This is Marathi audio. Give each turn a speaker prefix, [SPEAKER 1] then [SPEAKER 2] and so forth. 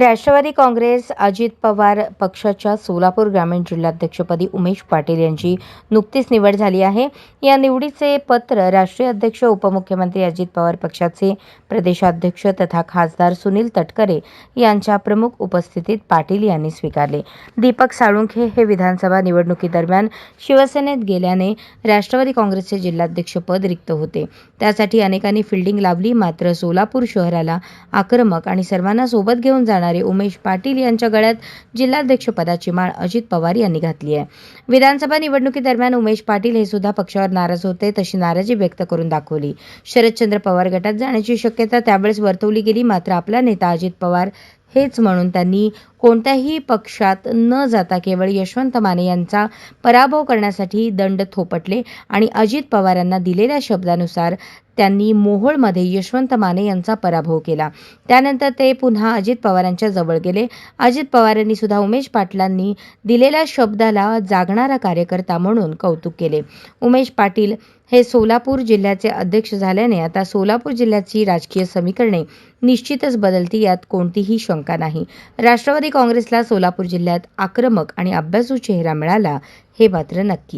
[SPEAKER 1] राष्ट्रवादी काँग्रेस अजित पवार पक्षाच्या सोलापूर ग्रामीण जिल्हाध्यक्षपदी उमेश पाटील यांची नुकतीच निवड झाली आहे. या निवडीचे पत्र राष्ट्रीय अध्यक्ष उपमुख्यमंत्री अजित पवार पक्षाचे प्रदेशाध्यक्ष तथा खासदार सुनील तटकरे यांच्या प्रमुख उपस्थितीत पाटील यांनी स्वीकारले. दीपक साळुंखे हे विधानसभा निवडणुकीदरम्यान शिवसेनेत गेल्याने राष्ट्रवादी काँग्रेसचे जिल्हाध्यक्षपद रिक्त होते. त्यासाठी अनेकांनी फिल्डिंग लावली मात्र सोलापूर शहराला आक्रमक आणि सर्वांना सोबत घेऊन जाणार उमेश पाटील यांच्या गळ्यात जिल्हाध्यक्षपदाची माळ अजित पवार यांनी घातली आहे. विधानसभा निवडणुकीदरम्यान उमेश पाटील हे सुद्धा पक्षावर नाराज होते तशी नाराजी व्यक्त करून दाखवली. शरदचंद्र पवार गटात जाण्याची शक्यता त्यावेळेस वर्तवली गेली मात्र आपला नेता अजित पवार हेच म्हणून त्यांनी कोणत्याही पक्षात न जाता केवळ यशवंत माने यांचा पराभव करण्यासाठी दंड थोपटले आणि अजित पवारांना दिलेल्या शब्दानुसार त्यांनी मोहोळमध्ये यशवंत माने यांचा पराभव केला. त्यानंतर ते पुन्हा अजित पवारांच्या जवळ गेले. अजित पवारांनी सुद्धा उमेश पाटलांनी दिलेल्या शब्दाला जागणारा कार्यकर्ता म्हणून कौतुक केले. उमेश पाटील हे सोलापूर जिल्ह्याचे अध्यक्ष झाल्याने आता सोलापूर जिल्ह्याची राजकीय समीकरणे निश्चितच बदलती यात कोणतीही शंका नाही. राष्ट्रवादी काँग्रेसला सोलापूर जिल्ह्यात आक्रमक आणि अभ्यासू चेहरा मिळाला हे मात्र नक्की.